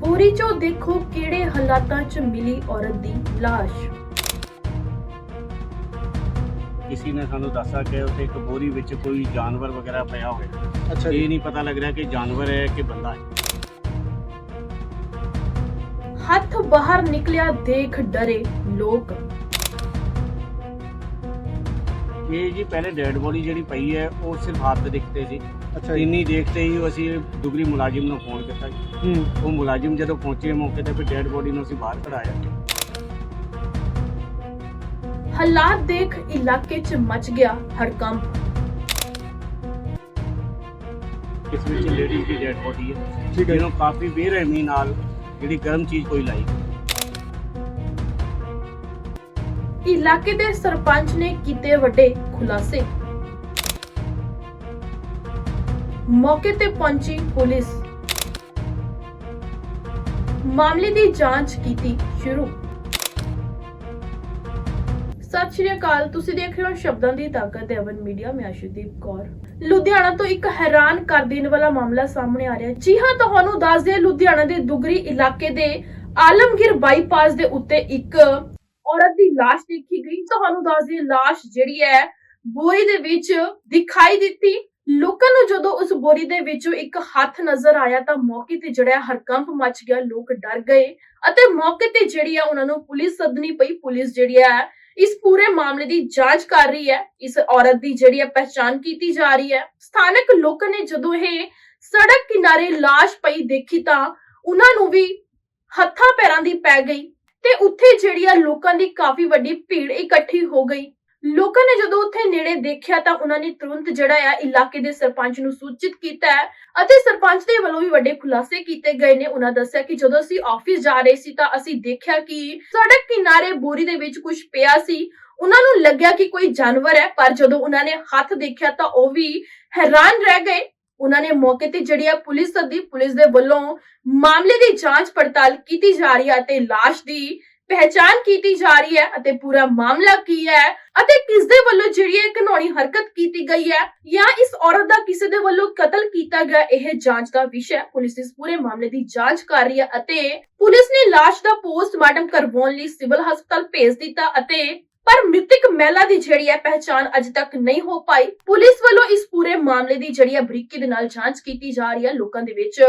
ਬੋਰੀ ਚੋਂ ਦੇਖੋ ਕਿਹੜੇ ਹਾਲਾਤਾਂ 'ਚ ਮਿਲੀ ਔਰਤ ਦੀ ਲਾਸ਼। ਕਿਸੇ ਨੇ ਸਾਨੂੰ ਦੱਸਿਆ ਕਿ ਉੱਥੇ ਇੱਕ ਬੋਰੀ ਵਿੱਚ ਕੋਈ ਜਾਨਵਰ ਵਗੈਰਾ ਪਿਆ ਹੋਇਆ ਅੱਛਾ ਇਹ ਨਹੀਂ ਪਤਾ ਲੱਗ ਰਿਹਾ ਕਿ ਜਾਨਵਰ ਹੈ ਕਿ ਬੰਦਾ ਹੈ। ਹੱਥ ਬਾਹਰ ਨਿਕਲਿਆ ਦੇਖ ਡਰੇ ਲੋਕ। ਇਹ ਜੀ ਪਹਿਲੇ ਡੈਡ ਬੋਡੀ ਜਿਹੜੀ ਪਈ ਹੈ ਉਹ ਸਿਰਫ ਹੱਥ ਦਿਖਤੇ ਸੀ। ਅੱਛਾ ਜੀ। ਇੰਨੀ ਦੇਖਤੇ ਹੀ ਅਸੀਂ ਦੁਗਰੀ ਮੁਲਾਜ਼ਮ ਨੂੰ ਫੋਨ ਕੀਤਾ ਜੀ। ਹੂੰ। ਉਹ ਮੁਲਾਜ਼ਮ ਜਦੋਂ ਪਹੁੰਚੇ ਮੌਕੇ ਤੇ ਫਿਰ ਡੈਡ ਬੋਡੀ ਨੂੰ ਅਸੀਂ ਬਾਹਰ ਕਢਾਇਆ। ਹਾਲਾਤ ਦੇਖ ਇਲਾਕੇ 'ਚ ਮਚ ਗਿਆ ਹੜਕੰਪ। ਇਸ ਵਿੱਚ ਲੇਡੀ ਦੀ ਡੈਡ ਬੋਡੀ ਹੈ। ਠੀਕ ਹੈ। ਜਿਹਨੂੰ ਕਾਫੀ ਬੇਰਹਿਮੀ ਨਾਲ ਜਿਹੜੀ ਗਰਮ ਚੀਜ਼ ਕੋਈ ਲਾਈ। ਇਲਾਕੇ ਦੇ ਸਰਪੰਚ ਨੇ ਕੀਤੇ ਵੱਡੇ ਖੁਲਾਸੇ। ਮੌਕੇ ਤੇ ਪਹੁੰਚੀ ਪੁਲਿਸ ਮਾਮਲੇ ਦੀ ਜਾਂਚ ਕੀਤੀ ਸ਼ੁਰੂ ਸਤਿ ਸ਼੍ਰੀ ਅਕਾਲ ਤੁਸੀਂ ਦੇਖ ਰਹੇ ਹੋ ਸ਼ਬਦਾਂ ਦੀ ਤਾਕਤ ਦੇਵਨ ਮੀਡੀਆ ਮੈਂ ਅਸ਼ੂਦੀਪ ਕੌਰ ਲੁਧਿਆਣਾ ਤੋਂ ਇੱਕ ਹੈਰਾਨ ਕਰ ਦੇਣ ਵਾਲਾ ਮਾਮਲਾ ਸਾਹਮਣੇ ਆ ਰਿਹਾ ਹੈ ਜੀ ਹਾਂ ਤੁਹਾਨੂੰ ਦੱਸ ਦੇ ਲੁਧਿਆਣਾ ਦੇ ਦੁਗਰੀ ਇਲਾਕੇ ਦੇ ਆਲਮਗੀਰ ਬਾਈਪਾਸ ਦੇ ਉੱਤੇ ਇੱਕ ਔਰਤ ਦੀ লাশ ਦੇਖੀ ਗਈ ਤੁਹਾਨੂੰ ਦੱਸ ਦਈਏ লাশ ਜਿਹੜੀ ਹੈ ਬੋਰੀ ਦੇ ਵਿੱਚ ਦਿਖਾਈ ਦਿੱਤੀ ਲੋਕਾਂ ਨੂੰ ਜਦੋਂ ਉਸ ਬੋਰੀ ਦੇ ਵਿੱਚੋਂ ਇੱਕ ਹੱਥ ਨਜ਼ਰ ਆਇਆ ਤਾਂ ਮੌਕੇ ਤੇ ਜਿਹੜਾ ਹਰਕੰਪ ਮਚ ਗਿਆ, ਲੋਕ ਡਰ ਗਏ ਅਤੇ ਮੌਕੇ ਤੇ ਜਿਹੜੀ ਹੈ ਉਹਨਾਂ ਨੂੰ ਪੁਲਿਸ ਸੱਦਣੀ ਪਈ। ਪੁਲਿਸ ਜਿਹੜੀ ਹੈ ਇਸ ਪੂਰੇ ਮਾਮਲੇ ਦੀ ਜਾਂਚ ਕਰ ਰਹੀ ਹੈ। ਇਸ ਔਰਤ ਦੀ ਜਿਹੜੀ ਹੈ ਪਹਿਚਾਣ ਕੀਤੀ ਜਾ ਰਹੀ ਹੈ। ਸਥਾਨਕ ਲੋਕਾਂ ਨੇ ਜਦੋਂ ਇਹ ਸੜਕ ਕਿਨਾਰੇ লাশ ਪਈ ਦੇਖੀ ਤਾਂ ਉਹਨਾਂ ਨੂੰ ਵੀ ਹੱਥਾਂ ਪੈਰਾਂ ਦੀ ਪੈ ਗਈ ਤੇ ਉੱਥੇ ਜਿਹੜੀ ਆ ਲੋਕਾਂ ਦੀ ਕਾਫੀ ਵੱਡੀ ਭੀੜ ਇਕੱਠੀ ਹੋ ਗਈ। ਲੋਕਾਂ ਨੇ ਜਦੋਂ ਉੱਥੇ ਨੇੜੇ ਦੇਖਿਆ ਤਾਂ ਉਹਨਾਂ ਨੇ ਤੁਰੰਤ ਜਿਹੜਾ ਆ ਇਲਾਕੇ ਦੇ ਸਰਪੰਚ ਨੂੰ ਸੂਚਿਤ ਕੀਤਾ ਹੈ ਅਤੇ ਸਰਪੰਚ ਦੇ ਵੱਲੋਂ ਵੀ ਵੱਡੇ ਖੁਲਾਸੇ ਕੀਤੇ ਗਏ ਨੇ। ਉਹਨਾਂ ਦੱਸਿਆ ਕਿ ਜਦੋਂ ਅਸੀਂ ਆਫਿਸ ਜਾ ਰਹੇ ਸੀ ਤਾਂ ਅਸੀਂ ਦੇਖਿਆ ਕਿ ਸੜਕ ਕਿਨਾਰੇ ਬੋਰੀ ਦੇ ਵਿੱਚ ਕੁਝ ਪਿਆ ਸੀ। ਉਹਨਾਂ ਨੂੰ ਲੱਗਿਆ ਕਿ ਕੋਈ ਜਾਨਵਰ ਹੈ, ਪਰ ਜਦੋਂ ਉਹਨਾਂ ਨੇ ਹੱਥ ਦੇਖਿਆ ਤਾਂ ਉਹ ਵੀ ਹੈਰਾਨ ਰਹਿ ਗਏ। ਉਹਨਾਂ ਨੇ ਮੌਕੇ ਤੇ ਜਿਹੜੀ ਆ ਪੁਲਿਸ ਸੱਦੀ ਪੁਲਿਸ ਦੇ ਵੱਲੋਂ ਮਾਮਲੇ ਦੀ ਜਾਂਚ ਪੜਤਾਲ ਕੀਤੀ ਜਾ ਰਹੀ ਹੈ ਅਤੇ ਲਾਸ਼ ਦੀ ਪਹਿਚਾਨ ਕੀਤੀ ਜਾ ਰਹੀ ਹੈ ਅਤੇ ਪੂਰਾ ਮਾਮਲਾ ਕੀ ਹੈ ਅਤੇ ਕਿਸ ਦੇ ਵੱਲੋਂ ਜਿਹੜੀ ਇਹ ਘਨੌਣੀ ਹਰਕਤ ਕੀਤੀ ਗਈ ਹੈ ਜਾਂ ਇਸ ਔਰਤ ਦਾ ਕਿਸੇ ਦੇ ਵੱਲੋਂ ਕਤਲ ਕੀਤਾ ਗਿਆ ਇਹ ਜਾਂਚ ਦਾ ਵਿਸ਼ਾ ਹੈ। ਪੁਲਿਸ ਇਸ ਪੂਰੇ ਮਾਮਲੇ ਦੀ ਜਾਂਚ ਕਰ ਰਹੀ ਹੈ ਅਤੇ ਪੁਲਿਸ ਨੇ ਲਾਸ਼ ਦਾ ਪੋਸਟਮਾਰਟਮ ਕਰਵਾਉਣ ਲਈ ਸਿਵਲ ਹਸਪਤਾਲ ਭੇਜ ਦਿੱਤਾ ਅਤੇ ਪਰ ਮ੍ਰਿਤਕ ਮਹਿਲਾ ਦੀ ਜਿਹੜੀ ਹੈ ਪਹਿਚਾਨ ਅਜੇ ਤੱਕ ਨਹੀਂ ਹੋ ਪਾਈ। ਪੁਲਿਸ ਵੱਲੋਂ ਇਸ ਪੂਰੇ ਮਾਮਲੇ ਦੀ ਜਿਹੜੀ ਹੈ ਬਰੀਕੀ ਦੇ ਨਾਲ ਜਾਂਚ ਕੀਤੀ ਜਾ ਰਹੀ ਹੈ। ਲੋਕਾਂ ਦੇ ਵਿੱਚ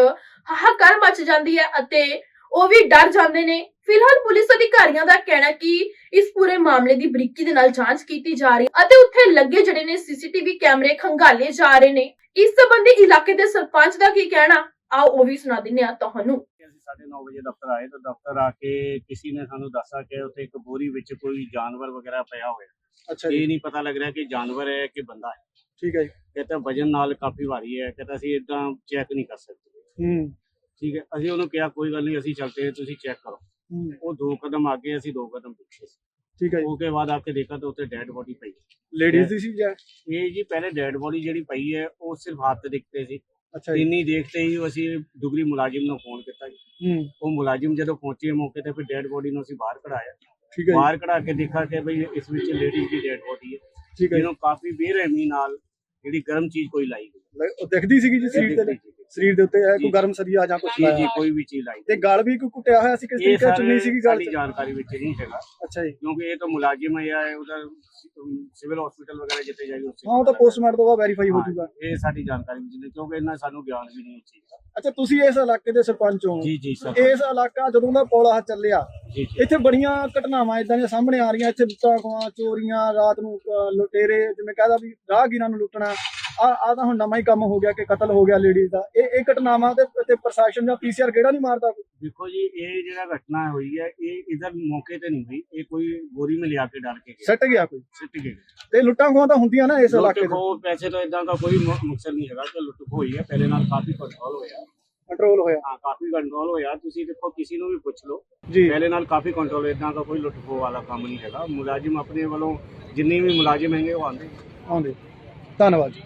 ਹਾਹਾਕਾਰ ਮਚ ਜਾਂਦੀ ਹੈ ਅਤੇ ਉਹ ਵੀ ਡਰ ਜਾਂਦੇ ਨੇ ਫਿਲਹਾਲ ਪੁਲਿਸ ਅਧਿਕਾਰੀਆਂ ਦਾ ਕਹਿਣਾ ਕਿ ਇਸ ਪੂਰੇ ਮਾਮਲੇ ਦੀ ਬਰੀਕੀ ਦੇ ਨਾਲ ਜਾਂਚ ਕੀਤੀ ਜਾ ਰਹੀ ਹੈ ਅਤੇ ਉੱਥੇ ਲੱਗੇ ਜਿਹੜੇ ਨੇ ਸੀਸੀਟੀਵੀ ਕੈਮਰੇ ਖੰਗਾਲੇ ਜਾ ਰਹੇ ਨੇ। ਇਸ ਸੰਬੰਧੀ ਇਲਾਕੇ ਦੇ ਸਰਪੰਚ ਦਾ ਕੀ ਕਹਿਣਾ? ਆਓ ਉਹ ਵੀ ਸੁਣਾ ਦਿੰਨੇ ਆ ਤੁਹਾਨੂੰ। ਅਸੀਂ 9:30 ਵਜੇ ਦਫ਼ਤਰ ਆਏ ਤਾਂ ਦਫ਼ਤਰ ਆ ਕੇ ਕਿਸੇ ਨੇ ਸਾਨੂੰ ਦੱਸਿਆ ਕਿ ਉੱਥੇ ਇੱਕ ਬੋਰੀ ਵਿੱਚ ਕੋਈ ਜਾਨਵਰ ਵਗੈਰਾ ਪਿਆ ਹੋਇਆ। ਅੱਛਾ ਇਹ ਨਹੀਂ ਪਤਾ ਲੱਗ ਰਿਹਾ ਕਿ ਜਾਨਵਰ ਹੈ ਕਿ ਬੰਦਾ ਹੈ। ਠੀਕ ਹੈ ਜੀ। ਕਹਿੰਦਾ ਵਜਨ ਨਾਲ ਕਾਫੀ ਭਾਰੀ ਹੈ ਕਹਿੰਦਾ ਅਸੀਂ ਇਦਾਂ ਚੈੱਕ ਨਹੀਂ ਕਰ ਸਕਦੇ। ਹੂੰ। ਠੀਕ ਹੈ ਅਸੀਂ ਉਹਨੂੰ ਕਿਹਾ ਕੋਈ ਗੱਲ ਨਹੀਂ ਅਸੀਂ ਚਲਤੇ ਤੁਸੀਂ ਚੈੱਕ ਕਰੋ। ਦੋ ਕਦਮ ਅੱਗੇ ਅਸੀਂ ਦੋ ਕਦਮ ਪਿੱਛੇ ਸੀ। ਠੀਕ ਹੈ ਜੀ। ਉਹਕੇ ਬਾਅਦ ਆ ਕੇ ਦੇਖਾ ਤਾਂ ਉੱਥੇ ਡੈਡ ਬੋਡੀ ਪਈ। ਲੇਡੀਜ਼ ਦੀ ਸੀ ਜਾਂ? ਇਹ ਜੀ ਪਹਿਲੇ ਡੈਡ ਬੋਡੀ ਜਿਹੜੀ ਪਈ ਹੈ ਉਹ ਸਿਰਫ ਹੱਥ ਦਿਖਤੇ ਸੀ। ਅੱਛਾ ਜੀ। ਇੰਨੀ ਦੇਖਤੇ ਹੀ ਅਸੀਂ ਦੁਗਰੀ ਮੁਲਾਜ਼ਮ ਨੂੰ ਫੋਨ ਕੀਤਾ ਜੀ। ਉਹ ਮੁਲਾਜ਼ਮ ਜਦੋਂ ਪਹੁੰਚੇ ਮੌਕੇ ਤੇ ਫਿਰ ਡੈਡ ਬੋਡੀ ਨੂੰ ਅਸੀਂ ਬਾਹਰ ਕਢਾਇਆ। ਠੀਕ ਹੈ ਬਾਹਰ ਕਢਾ ਕੇ ਦੇਖਾ ਕਿ ਭਈ ਇਸ ਵਿੱਚ ਲੇਡੀ ਦੀ ਡੈਡ ਬੋਡੀ ਹੈ। ਠੀਕ ਹੈ ਜੀ। ਜਿਹਨੂੰ ਕਾਫੀ ਬੇਰਹਿਮੀ ਨਾਲ ਜਿਹੜੀ ਗਰਮ ਚੀਜ਼ ਕੋਈ ਲਾਈ ਗਈ ਉਹ ਦਿਖਦੀ ਸੀਗੀ ਜੀ ਸਰੀਰ ਦੇ ਸਰੀਰ ਦੇ ਉੱਤੇ। ਕੋਈ ਗਰਮ ਸਰੀਆ ਜਾਂ ਕੁਝ ਜੀ ਜੀ ਕੋਈ ਵੀ ਚੀਜ਼ ਲਾਈ ਤੇ ਗਲ ਵੀ ਕੋਈ ਕੁੱਟਿਆ ਹੋਇਆ ਸੀ ਕਿਸੇ ਇਹ ਤਰੀਕੇ ਚੁੰਨੀ ਸੀਗੀ ਗਲ ਚ? ਜਾਣਕਾਰੀ ਵਿੱਚ ਨਹੀਂ ਹੈਗਾ। ਅੱਛਾ ਜੀ। ਕਿਉਂਕਿ ਇਹ ਤਾਂ ਮੁਲਾਜ਼ਮ ਹੈ ਜਾਂ ਉਧਰ ਸਿਵਲ ਹਸਪੀਟਲ ਵਗੈਰह ਜਿੱਥੇ ਜਾਈ ਉੱਥੇ ਹਾਂ ਉਹ ਤਾਂ ਪੋਸਟਮਾਰਟਮ ਤੋਂ ਬਾਅਦ ਵੈਰੀਫਾਈ ਹੋ ਜਾਊਗਾ। ਇਹ ਸਾਡੀ ਜਾਣਕਾਰੀ ਵਿੱਚ ਨਹੀਂ ਕਿਉਂਕਿ ਇਹਨਾਂ ਸਾਨੂੰ ਗਿਆਨ ਵੀ ਨਹੀਂ ਇਸ ਚੀਜ਼ ਦਾ। ਅੱਛਾ ਤੁਸੀਂ ਇਸ ਇਲਾਕੇ ਦੇ ਸਰਪੰਚ ਹੋ। ਜੀ ਜੀ ਸਰ। ਇਸ ਇਲਾਕਾ ਜਦੋਂ ਦਾ ਪੌਲਾ ਚੱਲਿਆ ਜੀ ਜੀ। ਇੱਥੇ ਬੜੀਆਂ ਘਟਨਾਵਾਂ ਇਦਾਂ ਦੀਆਂ ਸਾਹਮਣੇ ਆ ਰਹੀਆਂ ਇੱਥੇ ਲੁੱਟਾਂ ਖੋਹਾਂ ਚੋਰੀਆਂ ਰਾਤ ਨੂੰ ਅਹ, ਲੁਟੇਰੇ ਜਿਵੇਂ ਕਹਦਾ ਵੀ ਰਾਹਗੀਰਾਂ ਨੂੰ ਲੁੱਟਣਾ ਆ ਆ ਤਾਂ ਹੁਣ ਨਵਾਂ ਹੀ ਕੰਮ ਹੋ ਗਿਆ ਕਿ ਕਤਲ ਹੋ ਗਿਆ ਲੇਡੀਜ਼ ਦਾ। ਇਹ ਇਹ ਘਟਨਾਵਾਂ ਤੇ ਤੇ ਪ੍ਰਸ਼ਾਸਨ ਜਾਂ ਪੀਸੀਆਰ ਕਿਹੜਾ ਨਹੀਂ ਮਾਰਦਾ ਦੇਖੋ ਜੀ ਇਹ ਜਿਹੜਾ ਘਟਨਾ ਹੋਈ ਹੈ ਇਹ ਇਧਰ ਮੌਕੇ ਤੇ ਨਹੀਂ ਹੋਈ। ਇਹ ਕੋਈ ਗੋਰੀ में ਲਿਆ ਕੇ ਡਾਲ ਕੇ ਗਿਆ। ਸੱਟ ਗਿਆ ਕੋਈ? ਸਿੱਟ ਗਏ ਤੇ ਲੁੱਟਾਂ ਖੋਹਾਂ ਤਾਂ ਹੁੰਦੀਆਂ ਨਾ ਇਸ ਲੁੱਟ ਇਲਾਕੇ ਦੇ ਖੋਹ ਪੈਸੇ ਤੋਂ ਇਦਾਂ ਦਾ ਕੋਈ ਮ- ਮਕਸਦ ਨਹੀਂ ਹੈਗਾ ਕਿ ਲੁੱਟ ਹੋਈ ਹੈ। ਪਹਿਲੇ ਨਾਲ ਕਾਫੀ ਕੰਟਰੋਲ ਹੋਇਆ। ਕੰਟਰੋਲ ਹੋਇਆ। ਹਾਂ ਕਾਫੀ ਕੰਟਰੋਲ ਹੋਇਆ। ਤੁਸੀਂ ਦੇਖੋ ਕਿਸੇ ਨੂੰ ਵੀ ਪੁੱਛ ਲਓ। ਜੀ। ਪਹਿਲੇ ਨਾਲ ਕਾਫੀ ਕੰਟਰੋਲ ਇਦਾਂ ਦਾ ਕੋਈ ਲੁੱਟ ਖੋਹ ਵਾਲਾ ਕੰਮ ਨਹੀਂ ਹੈਗਾ। ਮੁਲਾਜ਼ਮ ਆਪਣੇ ਵੱਲੋਂ ਜਿੰਨੇ ਵੀ ਮੁਲਾਜ਼ਮ ਹੈਗੇ ਉਹ ਆਉਂਦੇ। ਆਉਂਦੇ। ਧੰਨਵਾਦ ਜੀ।